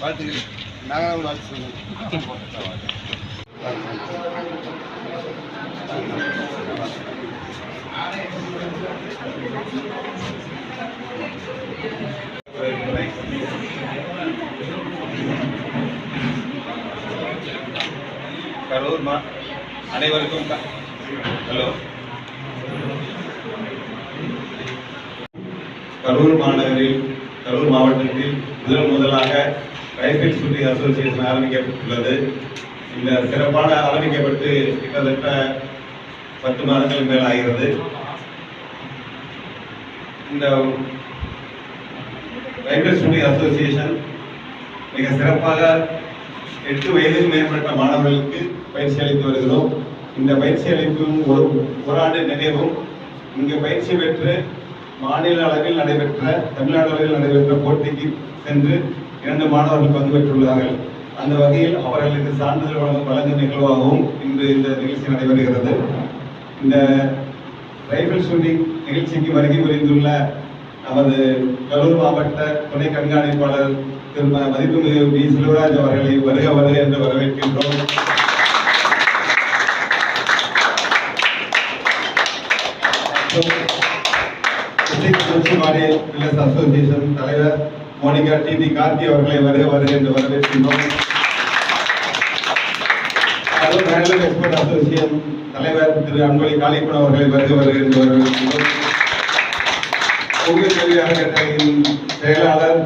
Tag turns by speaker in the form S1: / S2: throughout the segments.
S1: வாழ்த்துக்கள் நாங்கள் வாழ்த்து
S2: கரூர் மா அனைவருக்கும் ஹலோ கரூர் மாநகரில் கரூர் மாவட்டத்தில் முதல் முதலாக ரைஃபிள் ஷூட்டிங் அசோசியேஷன் ஆரம்பிக்கப்பட்டுள்ளது. இந்த சிறப்பான ஆரம்பிக்கப்பட்டு கிட்டத்தட்ட பத்து மாதங்கள் மேல் ஆகிறது. இந்த ரைஃபிள் ஷூட்டிங் அசோசியேஷன் மிக சிறப்பாக எட்டு வயதில் மேற்பட்ட மாணவர்களுக்கு பயிற்சி அளித்து வருகிறோம். இந்த பயிற்சி அளிப்பும் ஒரு ஒரு ஆண்டு நினைவும் இங்கு பயிற்சி பெற்று மாநில அளவில் நடைபெற்ற தமிழ்நாடு அளவில் நடைபெற்ற போட்டிக்கு சென்று இரண்டு மாணவர்கள் பங்கு பெற்றுள்ளார்கள். அந்த வகையில் அவர்களுக்கு சான்றிதழ் வழங்கும் வழங்கும் நிகழ்வாகவும் இன்று இந்த நிகழ்ச்சி நடைபெறுகிறது. இந்த ரைபிள் ஷூட்டிங் நிகழ்ச்சிக்கு வருகை புரிந்துள்ள நமது கரூர் மாவட்ட துணை கண்காணிப்பாளர் திரு மதிப்புமிகு பி செல்வராஜ் அவர்களை வருக வருக என்று வரவேற்கின்றோம். மாடி அசோசியேஷன் தலைவர் மோனிகா டி. டி கார்த்தி அவர்களை வருக வருக என்று வரவேற்கின்றோம் எக்ஸ்போர்ட் அசோசியேஷன் தலைவர் திரு அன்பொழி காளிப்பன் அவர்களை வருக வருக என்று வரவேற்கின்றோம். உங்கள் கல்வி அறக்கட்டளையின் செயலாளர்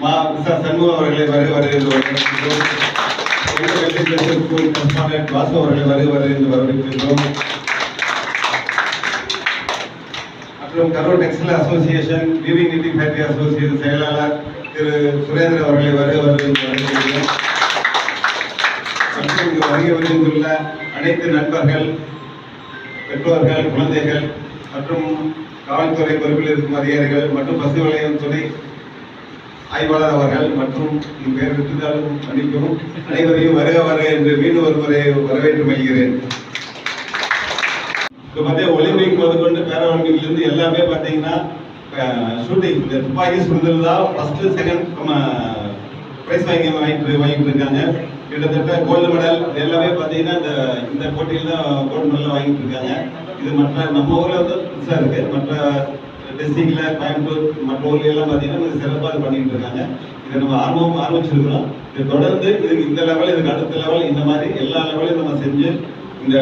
S2: மா. விசா சண்முகம் அவர்களை வருக வருக என்று வரவேற்கின்றோம் உங்கள் கல்வி வாசு அவர்களை வருக வருக என்று வரவேற்கின்றோம். மற்றும் Karur textile association weaving knitting factory association செயலாளர் திரு சுரேந்திர அவர்களை வருக வருக என்று மற்றும் இங்கு வருகை வருகின்றுள்ள அனைத்து நண்பர்கள் பெற்றோர்கள் குழந்தைகள் மற்றும் காவல்துறை பொறுப்பில் இருக்கும் அதிகாரிகள் மற்றும் பசு வளையம் துணை ஆய்வாளர் அவர்கள் மற்றும் பெயர் பேர் விட்டுதாலும் மன்னிக்கவும். அனைவரையும் வருக வருக என்று மீண்டும் ஒரு முறை வரவேற்று மகிழ்கிறேன். இப்போ பார்த்தீங்கன்னா ஒலிம்பிக் முதற்கொண்டு பேராலிம்பிக்லேருந்து எல்லாமே பார்த்தீங்கன்னா ஷூட்டிங் இந்த துப்பாக்கி சுடுதல் தான் ஃபஸ்ட்டு செகண்ட் ப்ரைஸ் வாங்கி வாங்கிட்டு வாங்கிட்டு இருக்காங்க. கிட்டத்தட்ட கோல்டு மெடல் எல்லாமே பார்த்தீங்கன்னா இந்த இந்த போட்டியில் தான் கோல்டு மெடல் வாங்கிட்டு இருக்காங்க. இது மற்ற நம்ம ஊரில் வந்து புதுசாக இருக்குது மற்ற டிஸ்ட்ரிக்டில் கோயம்புத்தூர் மற்ற ஊர்லாம் எல்லாம் பார்த்தீங்கன்னா இது சிறப்பாக இது பண்ணிட்டு இருக்காங்க. இதை நம்ம ஆர்வம் ஆரம்பிச்சிருக்கிறோம் இது தொடர்ந்து இதுக்கு இந்த லெவல் இதுக்கு அடுத்த லெவல் இந்த மாதிரி எல்லா லெவலையும் நம்ம செஞ்சு இந்த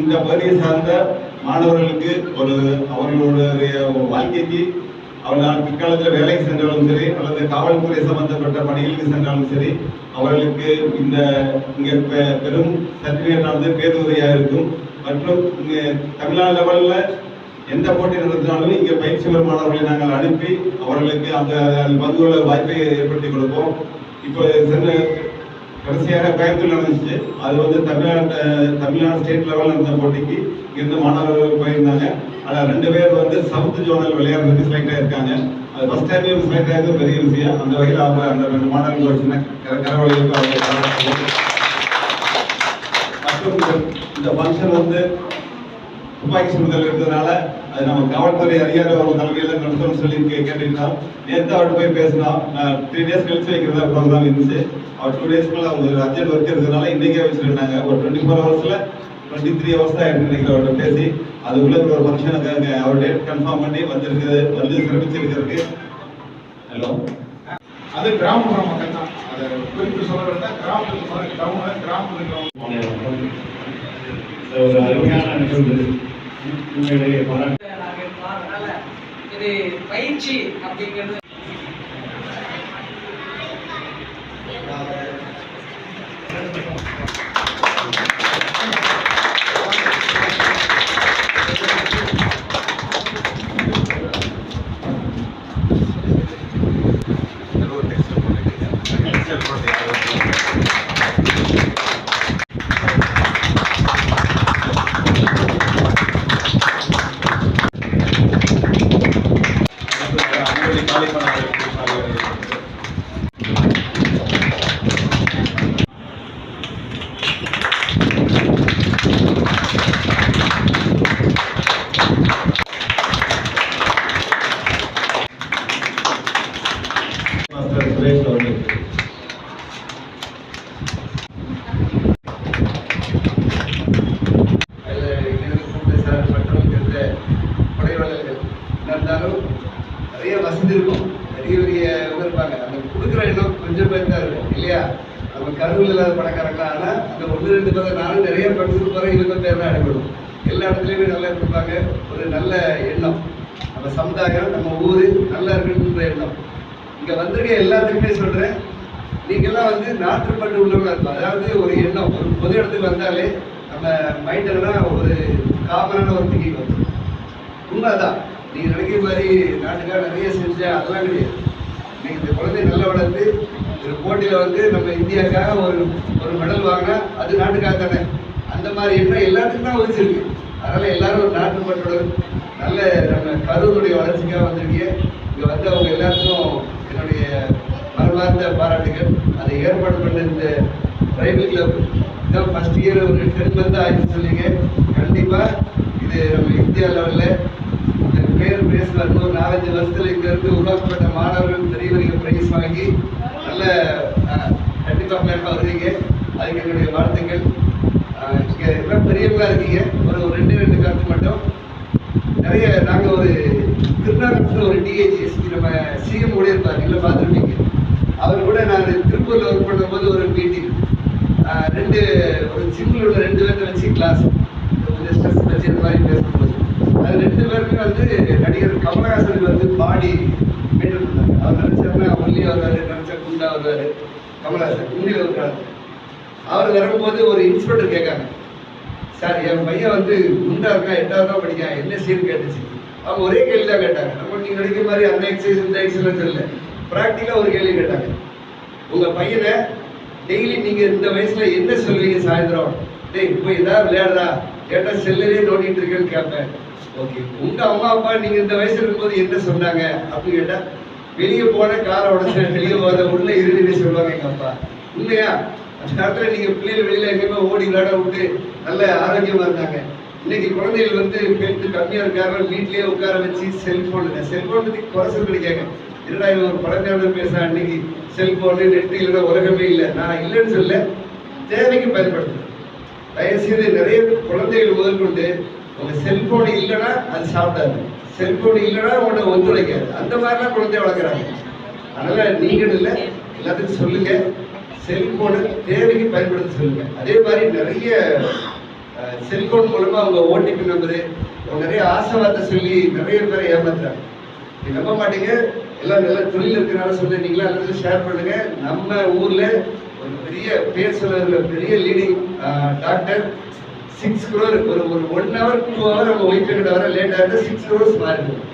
S2: இந்த பகுதியை சார்ந்த மாணவர்களுக்கு ஒரு அவர்களுடைய வாழ்க்கைக்கு அவர்கள் பிற்காலத்தில் வேலைக்கு சென்றாலும் சரி அல்லது காவல்துறை சம்பந்தப்பட்ட பணிகளுக்கு சென்றாலும் சரி அவர்களுக்கு இந்த இங்கே பெ- பெரும் சர்டிஃபிகேட்டானது பேருதவியாக இருக்கும். மற்றும் இங்கே தமிழ்நாடு லெவலில் எந்த போட்டி நடத்தினாலும் இங்கே பயிற்சி பெறும் மாணவர்களை நாங்கள் அனுப்பி அவர்களுக்கு அந்த பங்கு கொள்ள வாய்ப்பை ஏற்படுத்தி கொடுப்போம். இப்போ சென்ற கடைசியாக கோயம்புத்தூர் நடந்துச்சு. அது வந்து தமிழ்நாட்டு தமிழ்நாடு ஸ்டேட் லெவல் நடந்த போட்டிக்கு இங்கிருந்து மாணவர்கள் போயிருந்தாங்க. ஆனால் ரெண்டு பேர் வந்து சவுத் ஜோனல் விளையாடுறதுக்கு செலக்ட் ஆயிருக்காங்க. அது ஃபஸ்ட் டைம் செலக்ட் ஆகிறது பெரிய விஷயம். அந்த வகையில் அவங்க அந்த ரெண்டு மாணவர்கள் வச்சுன்னா சின்ன அவங்க மற்றும் இந்த ஃபங்க்ஷன் வந்து துப்பாக்கி சுடுதல் இருந்ததுனால அது நம்ம காவல்துறை அதிகாரி அவங்க தலைமையில நடத்தணும்னு சொல்லி கேட்டிருந்தோம் நேற்று அவர்கிட்ட போய் பேசினோம் த்ரீ டேஸ் கழிச்சு வைக்கிறதா ப்ரோக்ராம் இருந்துச்சு. அவர் டூ டேஸ்க்குள்ள அவங்க அர்ஜென்ட் ஒர்க் இருக்கிறதுனால இன்னைக்கே வச்சிருந்தாங்க. ஒரு டுவெண்ட்டி ஃபோர் ஹவர்ஸ்ல டுவெண்ட்டி த்ரீ ஹவர்ஸ் தான் நினைக்கிறேன் அவர்கிட்ட பேசி. அதுக்குள்ள இப்ப ஒரு ஃபங்க்ஷனுக்கு அவர் டேட் கன்ஃபார்ம் பண்ணி வந்திருக்குது. வந்து சிறப்பிச்சிருக்கிறதுக்கு. ஹலோ
S1: அது கிராமப்புற மக்கள் தான். அதை குறிப்பிட்டு சொல்ல வேண்டாம் கிராமத்தில் டவுன் கிராமத்தில்
S3: ஒரு அருமையான நிகழ்வு. உங்களுடைய பாராட்டு.
S4: இது பயிற்சி அப்படிங்கிறது
S2: அன்பொழி காளிப்பன்
S1: ஒன்று ரெண்டு பேர் நானும் நிறைய படத்துக்கு போகிறேன் இவங்க பேர் தான் அடிபடும் எல்லா இடத்துலையுமே நல்லா கொடுப்பாங்க ஒரு நல்ல எண்ணம் நம்ம சமுதாயம் நம்ம ஊர் நல்லா இருக்குன்ற எண்ணம் இங்கே வந்திருக்க எல்லாத்துக்குமே சொல்கிறேன் நீங்கள்லாம் வந்து நாட்டுப்பட்டு உள்ளவங்களா இருக்கும் அதாவது ஒரு எண்ணம் ஒரு பொது இடத்துக்கு வந்தாலே நம்ம மைண்டெல்லாம் ஒரு காமனான ஒரு திங்கிங் வரும். உண்மைதான். நீங்கள் நினைக்கிற மாதிரி நாட்டுக்காக நிறைய செஞ்ச அதெல்லாம் கிடையாது. நீங்க இந்த குழந்தை நல்லா வளர்த்து ஒரு போட்டியில் வந்து நம்ம இந்தியாவுக்காக ஒரு ஒரு மெடல் வாங்கினா அது நாட்டுக்காக தானே? அந்த மாதிரி எண்ணம் எல்லாத்துக்கும் தான் வச்சிருக்கு அதனால் எல்லாரும் ஒரு நாட்டு நல்ல நம்ம கரூருடைய வளர்ச்சிக்காக வந்திருக்கீங்க. வந்து அவங்க எல்லாருக்கும் என்னுடைய வரலாற்ற பாராட்டுகள். அதை ஏற்பாடு பண்ண இந்த ட்ரைபிள் கிளப் இதான் ஃபர்ஸ்ட் இயர் ஒரு டென் மந்த் ஆயிடுச்சு சொன்னீங்க. கண்டிப்பாக இது நம்ம இந்தியா லெவலில் இந்த பேர் பேசுவார் ஒரு நாலஞ்சு வருஷத்தில் இங்கேருந்து உருவாக்கப்பட்ட மாணவர்கள் பெரியவர்கள் பிரைஸ் வாங்கி நல்ல கண்டிப்பாக மேற்பாக வருவீங்க. அதுக்கு என்னுடைய வாழ்த்துக்கள். இங்கே எல்லாம் பெரியவங்களாக இருக்கீங்க. ஒரு ஒரு ரெண்டு ரெண்டு கருத்து மட்டும். நிறைய நாங்க ஒரு திருநாகரத்துல ஒரு டிஹெச்எஸ்பி நம்ம சிஎம் கூட இருப்பார் நீங்கள பார்த்துருப்பீங்க. அவர் கூட நான் திருப்பூர்ல ஒர்க் பண்ணும்போது ஒரு மீட்டிங் ரெண்டு ஒரு சிங்கிள் உள்ள ரெண்டு பேர்த்த வச்சு கிளாஸ் கொஞ்சம் ஸ்ட்ரெஸ் வச்சு இந்த மாதிரி பேசும்போது. அது ரெண்டு பேருமே வந்து நடிகர் கமலஹாசனுக்கு வந்து பாடி மெயின்டைன் பண்ணாங்க அவர் நினைச்சாருன்னா ஒல்லி வருவாரு நினைச்சா குண்டா வருவாரு கமலஹாசன் இந்தியில் இருக்காரு அவர் வரும்போது ஒரு இன்ஸ்பெக்டர் கேட்காங்க. சார் என் பையன் வந்து குண்டா இருக்கா எட்டாவது தான் படிக்கான் என்ன சீன் கேட்டுச்சு? அவங்க ஒரே கேள்வி தான் கேட்டாங்க. நம்ம நீங்கள் நினைக்கிற மாதிரி அந்த எக்ஸசைஸ் இந்த எக்ஸசைஸ் இல்லை ப்ராக்டிக்கலாக ஒரு கேள்வி கேட்டாங்க. உங்கள் பையனை டெய்லி நீங்கள் இந்த வயசில் என்ன சொல்வீங்க சாயந்தரம்? டேய் இப்போ ஏதாவது விளையாடுறா? கேட்டால் செல்லுலேயே நோண்டிட்டு இருக்கேன்னு கேட்பேன். ஓகே உங்கள் அம்மா அப்பா நீங்கள் இந்த வயசில் இருக்கும்போது என்ன சொன்னாங்க? அப்படின்னு கேட்டால் வெளியே போன காரை உடச்சு வெளியே போத உள்ள இருந்து சொல்லுவாங்க எங்கள் அப்பா. இல்லையா அந்த நீங்க பிள்ளைகள் வெளியில எங்கேயுமே ஓடி விளையாட விட்டு நல்ல ஆரோக்கியமா இருந்தாங்க. இன்னைக்கு குழந்தைகள் வந்து ஹெல்த் கம்மியா இருக்காரு வீட்லயே உட்கார வச்சு செல்போன் செல்போன் பத்தி குறை சொல்லி கேட்க என்னடா இவன் ஒரு பழங்கால பேசுறான் இன்னைக்கு? செல்போனு நெட் இல்லைன்னா உலகமே இல்லை. நான் இல்லைன்னு சொல்ல தேவைக்கு பயன்படுத்துறேன். தயவுசெய்து நிறைய குழந்தைகள் முதற்கொண்டு உங்க செல்போன் இல்லைன்னா அது சாப்பிடாது. செல்போன் இல்லைன்னா உங்களை ஒத்துழைக்காது. அந்த மாதிரிலாம் குழந்தைய வளர்க்குறாங்க. அதனால நீங்கள் இல்லை. எல்லாத்துக்கும் சொல்லுங்க. செல்போனு தேவைக்கு பயன்படுத்த சொல்லுங்க. அதே மாதிரி நிறைய செல்போன் மூலமா அவங்க ஓடிபி நம்பரு நிறைய ஆசை வார்த்தை சொல்லி நிறைய பேரை ஏமாத்துறாங்க. நீங்க நம்ப மாட்டீங்க. எல்லாம் நல்ல தொழில் இருக்கிறனால சொல்லி எல்லாத்தையும் ஷேர் பண்ணுங்க. நம்ம ஊர்ல ஒரு பெரிய பேர் சொல்ல பெரிய லீடிங் டாக்டர் சிக்ஸ் க்ரோர் ஒரு ஒரு ஒன் ஹவர் டூ ஹவர் அவங்க ஒயிட் கிட்ட வர லேட் ஆகிட்டு சிக்ஸ் க்ரோர்ஸ் மாறிடுவோம்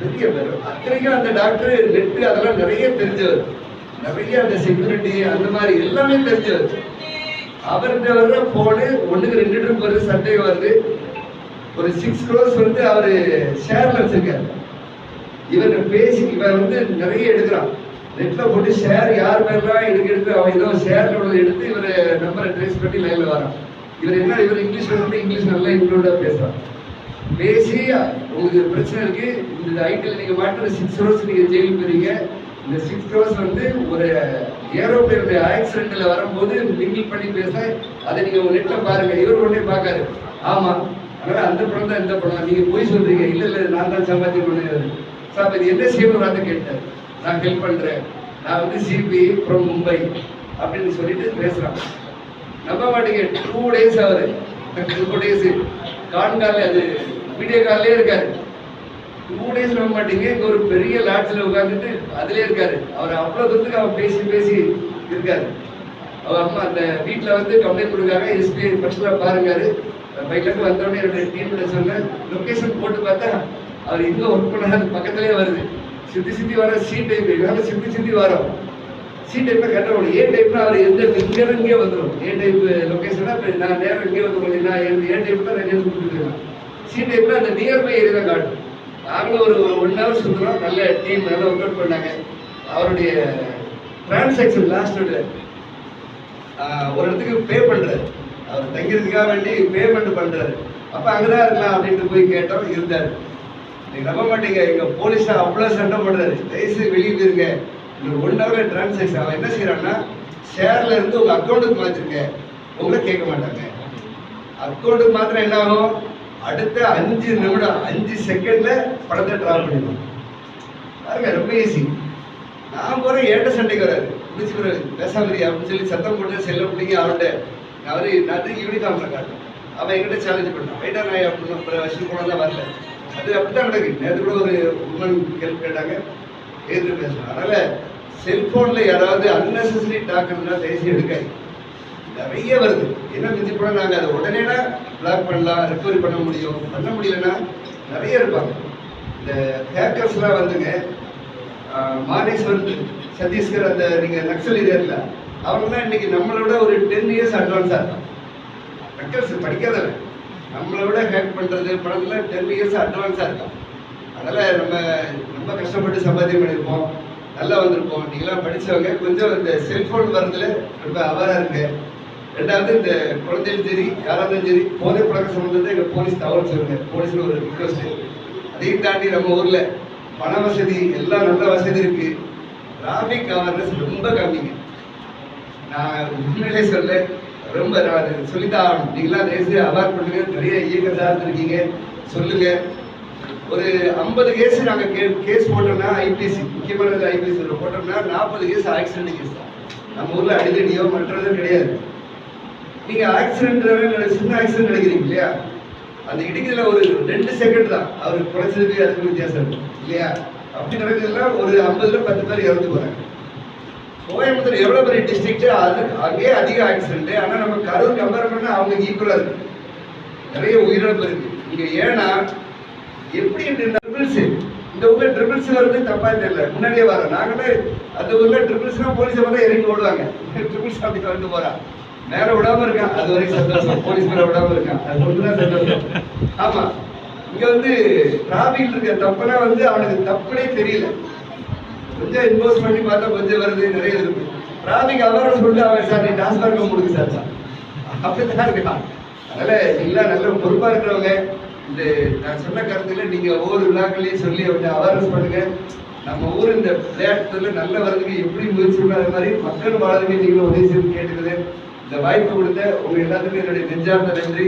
S1: பெரிய பேர் அத்தனைக்கும் அந்த டாக்டர் நெட்டு அதெல்லாம் நிறைய தெரிஞ்சவர். நிறைய அந்த செக்யூரிட்டி அந்த மாதிரி எல்லாமே தெரிஞ்சது அவர்கிட்ட வர்ற போனு ஒண்ணுக்கு ரெண்டு ட்ரிப் வருது சண்டே வருது. ஒரு சிக்ஸ் க்ரோஸ் வந்து அவரு ஷேர்ல வச்சிருக்காரு. இவர் பேசி இவன் வந்து நிறைய எடுக்கிறான். நெட்ல போட்டு ஷேர் யார் மேலாம் எடுக்க எடுத்து அவன் ஏதோ ஷேர் எடுத்து இவர் நம்பரை ட்ரேஸ் பண்ணி லைன்ல வரான். இவர் என்ன இவர் இங்கிலீஷ் வந்து இங்கிலீஷ் நல்லா இன்க்ளூடா பேசுறான். பேசி உங்களுக்கு பிரச்சனை இருக்கு இந்த ஐடியில் நீங்க மாட்டுற சிக்ஸ் ஹவர்ஸ் நீங்க ஜெயிலுக்கு போறீங்க. இந்த சிக்ஸ் வந்து ஒரு ஏரோப்ளேனுடைய ஆக்சிடென்ட்ல வரும்போது மிங்கிள் பண்ணி பேச அதை நீங்க உங்க நெட்ல பாருங்க. இவர் ஒன்றே பார்க்காரு. ஆமா. அதனால அந்த படம் தான் இந்த படம். நீங்க போய் சொல்றீங்க. இல்ல இல்ல நான் தான் சம்பாத்தி பண்ணுறது சார் இது என்ன செய்யணும் வார்த்தை கேட்டார் நான் ஹெல்ப் பண்றேன். நான் வந்து சிபி ஃப்ரம் மும்பை அப்படின்னு சொல்லிட்டு பேசுறான். நம்ப மாட்டேங்க டூ டேஸ் ஆகுது. டூ டேஸ் கான்காலே அது வீடியோ கால்லே இருக்காரு டூ டேஸ் நம்ப மாட்டீங்க. இங்க ஒரு பெரிய லாட்ஜில் உட்காந்துட்டு அதுலயே இருக்காரு. அவர் அவ்வளவு தூரத்துக்கு அவர் பேசி பேசி இருக்காரு. அவர் அம்மா அந்த வீட்டில் வந்து கம்ப்ளைண்ட் கொடுக்காங்க எஸ்பி பர்சனலாக பாருங்காரு பைக்லேருந்து வந்தோடனே என்னுடைய டீம்ல சொன்னேன் லொக்கேஷன் போட்டு பார்த்தா அவர் எங்க ஒர்க் பண்ணாரு. பக்கத்துலயே வருது. சுத்தி சுத்தி வர சி டைப் இதனால சுத்தி சுத்தி வரோம். சி டைப்ல கட்டணும் ஏ டைப்னா அவர் எந்த இங்க இங்கே வந்துடும் ஏ டைப் லொகேஷனா இப்போ நான் நேரம் இங்கே வந்து நான் ஏ டைப்ல நான் நேரம் கொடுத்துருக்கேன் சி டைப்னா அந்த நியர்பை ஏரியா காட்டும். நாங்களும் ஒரு ஒன் ஹவர் சுற்றுறோம் நல்ல டீம் நல்லா ஒர்க் அவுட் பண்ணாங்க. அவருடைய டிரான்சாக்ஷன் லாஸ்ட் ஒரு இடத்துக்கு பே பண்ணுறாரு அவர் தங்கிறதுக்காக வேண்டி பேமெண்ட் பண்ணுறாரு அப்போ அங்கே தான் இருக்கலாம் அப்படின்ட்டு போய் கேட்டோம் இருந்தார். நீங்கள் நம்ப மாட்டீங்க இங்கே போலீஸாக அவ்வளோ சண்டை பண்றாரு தயவுசெய்து வெளியே போயிருங்க. இந்த ஒன் ஹவர் டிரான்சாக்ஷன் அவன் என்ன செய்கிறான்னா ஷேரில் இருந்து உங்கள் அக்கௌண்ட்டுக்கு மாத்திருங்க. உங்களை கேட்க மாட்டாங்க. அக்கௌண்ட்டுக்கு மாத்திரம் என்ன ஆகும்? அடுத்த அஞ்சு நிமிடம் அஞ்சு செகண்ட்ல படத்தை டிரா பண்ணிடுவோம். பாருங்க ரொம்ப ஈஸி நான் போறேன் ஏட்ட சண்டைக்கு வராது பிடிச்சிக்கிறாரு பேசாமரி அப்படின்னு சொல்லி சத்தம் போட்டு செல்ல பிடிங்க அவன்கிட்ட அவரு நான் யூனிஃபார்ம்ல காட்டும் அவன் என்கிட்ட சேலஞ்ச் பண்ணான். வெயிட்டா நாய் அப்படின்னு அப்புறம் வருஷம் போன வரல. அது அப்படிதான் நடக்குது. நேற்று கூட ஒரு உமன் கேள்வி கேட்டாங்க. எதிர்த்து பேசணும் அதனால செல்போன்ல யாராவது அன்னெசரி டாக்குறதுனா பேசி எடுக்காது நிறைய வருது. என்ன மிஞ்சி போனா நாங்கள் அதை உடனே பிளாக் பண்ணலாம் ரெக்கவரி பண்ண முடியும். பண்ண முடியலன்னா நிறைய இருப்பாங்க. இந்த ஹேக்கர்ஸ்லாம் வந்துங்க மானேஸ்வரன் மானேஸ்வர் சத்தீஸ்கர் அந்த நீங்கள் நக்சல் ஏரியாவில் அவங்கெல்லாம் இன்னைக்கு நம்மளோட ஒரு டென் இயர்ஸ் அட்வான்ஸாக இருக்கான் ஹேக்கர்ஸ் படிக்காதவன் நம்மளை விட ஹேக் பண்ணுறது பணத்துல டென் இயர்ஸ் அட்வான்ஸாக இருக்கான் அதனால் நம்ம ரொம்ப கஷ்டப்பட்டு சம்பாத்தியம் பண்ணியிருப்போம். நல்லா வந்திருப்போம். நீங்களாம் படித்தவங்க கொஞ்சம் இந்த செல்ஃபோன் வரதுல ரொம்ப அவராக இருக்கு ரெண்டாவது இந்த குழந்தையும் சரி யாராக இருந்தாலும் சரி போதை பழக்கம் சம்மந்தத்தை எங்கள் போலீஸ் தகவல் சொல்லுங்க. போலீஸில் ஒரு ரிக்வஸ்ட் அதையும் தாண்டி நம்ம ஊரில் பண வசதி எல்லாம் நல்ல வசதி இருக்குது டிராஃபிக் அவேர்னஸ் ரொம்ப கம்மிங்க. நான் உண்மையிலே சொல்ல ரொம்ப நான் சொல்லித்தான் ஆகணும். நீங்களாம் தேசிய அவார்ட் பண்ணுங்க. நிறைய இயக்கம் இருக்கீங்க சொல்லுங்க. ஒரு ஐம்பது கேஸ் நாங்கள் கே கேஸ் போட்டோம்னா ஐபிசி முக்கியமான ஐபிசி போட்டோம்னா நாற்பது கேஸ் ஆக்சிடென்ட் கேஸ் தான் நம்ம ஊரில் அடிதடியோ மற்றதும் கிடையாது. நீங்க ஆக்சிடென்ட் சின்ன ஆக்சிடென்ட் நினைக்கிறீங்க இல்லையா? அந்த இடிக்கிறதுல ஒரு ரெண்டு செகண்ட் தான். அவர் குறைச்சதுக்கு அதுக்கு வித்தியாசம் இருக்கும் இல்லையா? அப்படி நடக்கிறதுலாம் ஒரு ஐம்பதுல பத்து பேர் இறந்து போறாங்க. கோயம்புத்தூர் எவ்வளவு பெரிய டிஸ்ட்ரிக்ட் அது அங்கேயே அதிக ஆக்சிடென்ட் ஆனா நம்ம கரூர் கம்பேர் பண்ணால் அவங்க ஈக்குவலா இருக்கு. நிறைய உயிரிழப்பு இருக்கு. நீங்கள் ஏன்னா எப்படி இந்த ட்ரிபிள்ஸ் இந்த ஊர்ல ட்ரிபிள்ஸ் வருது தப்பா தெரியல. முன்னாடியே வர நாங்களே அந்த ஊர்ல ட்ரிபிள்ஸ்னா போலீஸ் வந்து இறங்கி ஓடுவாங்க. ட்ரிபிள்ஸ் அப்படி வந்து போறான் மேல விடாம இருக்கான். அது வரைக்கும் சந்தோஷம் போலீஸ் மேல விடாம இருக்கான். அது ஒண்ணுதான் சந்தோஷம் ஆமா. இங்க வந்து டிராபிக் இருக்க. தப்புனா வந்து அவனுக்கு தப்புனே தெரியல. கொஞ்சம் இன்வெஸ்ட் பண்ணி பார்த்தா கொஞ்சம் வருது நிறைய இருக்கு. டிராபிக் அவரை சொல்லி அவன் சார் நீ டாஸ்மார்க் கொடுக்கு சார் சார். அப்படித்தான் இருக்கான். அதனால எல்லாம் நல்ல பொறுப்பா இருக்கிறவங்க இந்த நான் சொன்ன கருத்துல நீங்க ஒவ்வொரு விழாக்களையும் சொல்லி அவனை அவேர்னஸ் பண்ணுங்க. நம்ம ஊர் இந்த விளையாட்டுல நல்ல வரதுக்கு எப்படி முயற்சி பண்ண மாதிரி மக்கள் வாழ்க்கை நீங்களும் உதவி செய்து கேட்டுக்கிறது இந்த வாய்ப்பு கொடுத்த உங்க எல்லாத்துக்கும் என்னுடைய நெஞ்சார்ந்த நன்றி.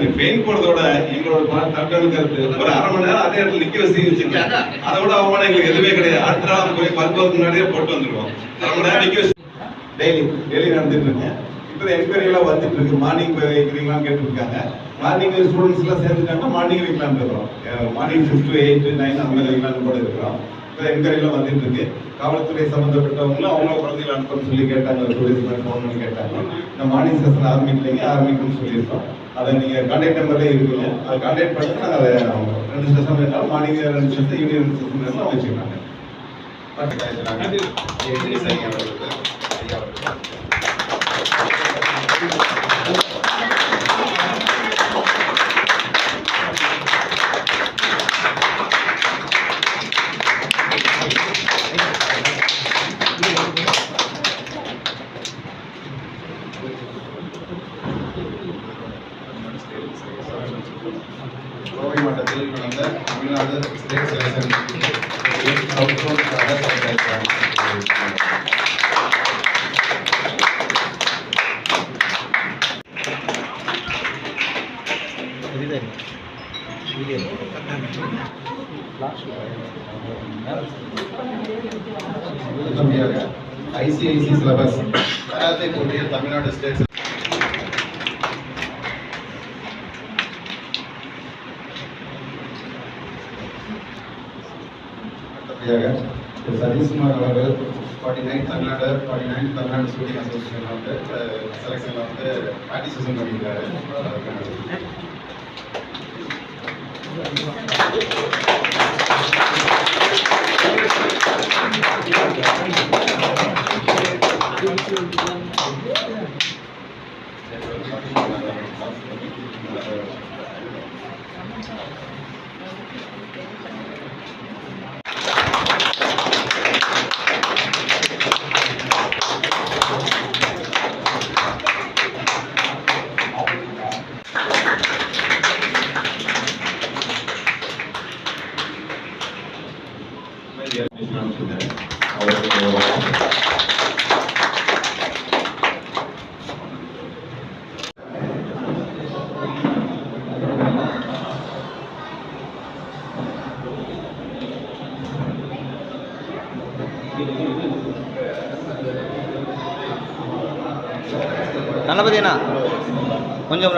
S2: நீ பெயிண்ட் போடுறதோட எங்களோட பா- தற்காலிக கருத்து ஒரு அரை மணி நேரம் அதே இடத்துல நிக்க வச்சு வச்சுக்கலாம் அதை விட அவமானம் எங்களுக்கு எதுவுமே கிடையாது. அடுத்த நாள் போய் பருப்பதுக்கு முன்னாடியே போட்டு வந்துருவோம். அரை மணி நேரம் நிக்க வச்சு டெய்லி டெய்லி நடந்துட்டு இருக்கேன். இப்போ என்கொயரி எல்லாம் வந்துட்டு இருக்கு. மார்னிங் வைக்கிறீங்களான்னு கேட்டுருக்காங்க. மார்னிங் ஸ்டூடெண்ட்ஸ் எல்லாம் சேர்ந்துட்டாங்கன்னா மார்னிங் வைக்கலாம்னு இருக்கிறோம். Morning six to eight nine அந்த மாதிரி வைக்கலாம்னு கூட இருக்கிறோம். இப்போ என்கொயரி எல்லாம் வந்துட்டு இருக்கு காவல்துறை சம்பந்தப்பட்டவங்களும் அவங்க குழந்தைகளை அனுப்பணும்னு சொல்லி கேட்டாங்க. டூரிஸ்ட் ஃபோன் பண்ணி கேட்டாங்க. இந்த மார்னிங் செஷன் ஆரம்பிக்கலைங்க ஆரம்பிக்கணும்னு சொல்லியிருக்கோம். அதை நீங்கள் கான்டாக்ட் நம்பர்லேயே இருக்குங்க. அதை கான்டாக்ட் பண்ணி நாங்கள் அதை ரெண்டு செஷன் வேணாலும் மார்னிங் ரெண்டு செஷன் ஈவினிங் ரெண்டு செஷன் வேணாலும் வச்சுக்கிறாங்க
S5: கோவை மாவட்டத்தில் நடந்த Tamil Nadu state selection south zone colour service தம்பியாக ஐசிஐசி சிலபஸ் கராத்தே போட்டியில் தமிழ்நாடு ஸ்டேட் அடுத்தபடியாக திரு சதீஷ்குமார் அவர்கள். Forty nine Tamil Nadu forty nine Tamil Nadu student association வந்து செலெக்ஷனில் வந்து பார்ட்டிசிபேஷன் பண்ணியிருக்காரு.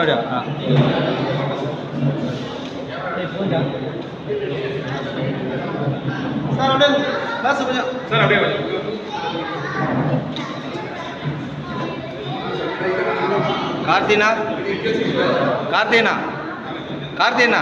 S6: கொஞ்சம் முன்னாடியா ஆ சார் அப்படியே கிளாஸ் கொஞ்சம்
S1: சார் அப்படியே
S6: கார்த்தினா கார்த்தினா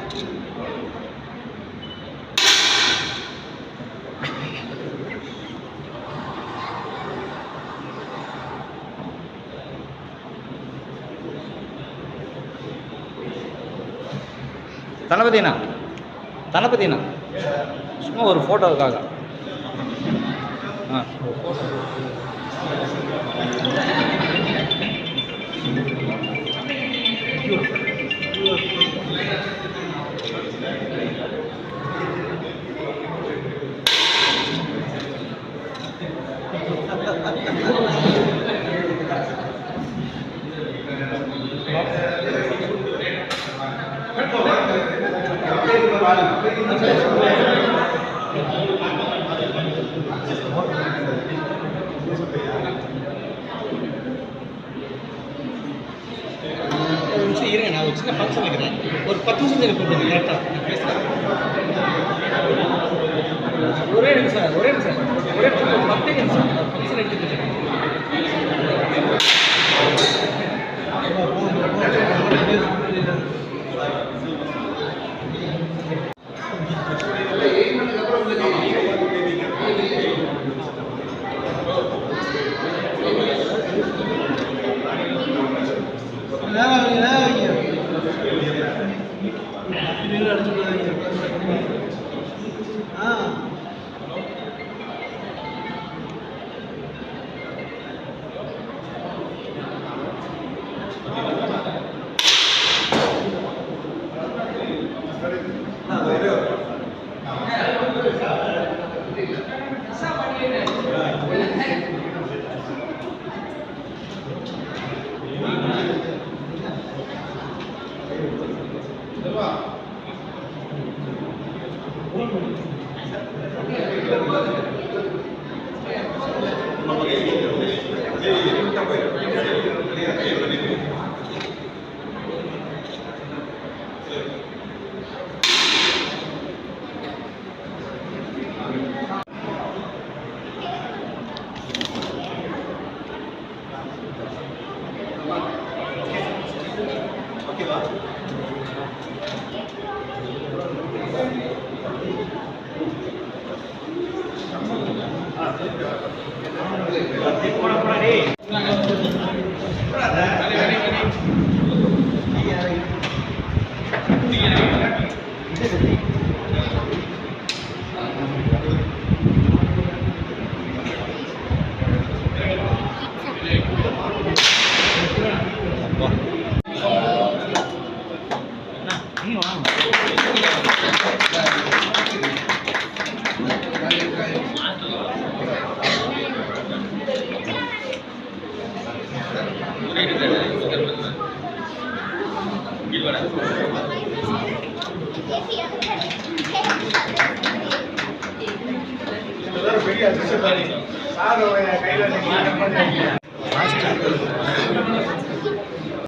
S6: சார் நான் தளபதினா தளபதினா சும்மா ஒரு ஃபோட்டோவுக்காக ஆ.
S2: ஒரு நிமிஷம் இருங்க நான் ஒரு சின்ன ஃபங்க்ஷன் வைக்கிறேன். ஒரு பத்து நிமிஷம் எனக்கு கூப்பிடுங்க கரெக்டாக பேசுகிறேன் ஒரே நிமிஷம் ஒரே நிமிஷம். ஒரே நிமிஷம் பத்தே நிமிஷம். ஃபங்க்ஷன்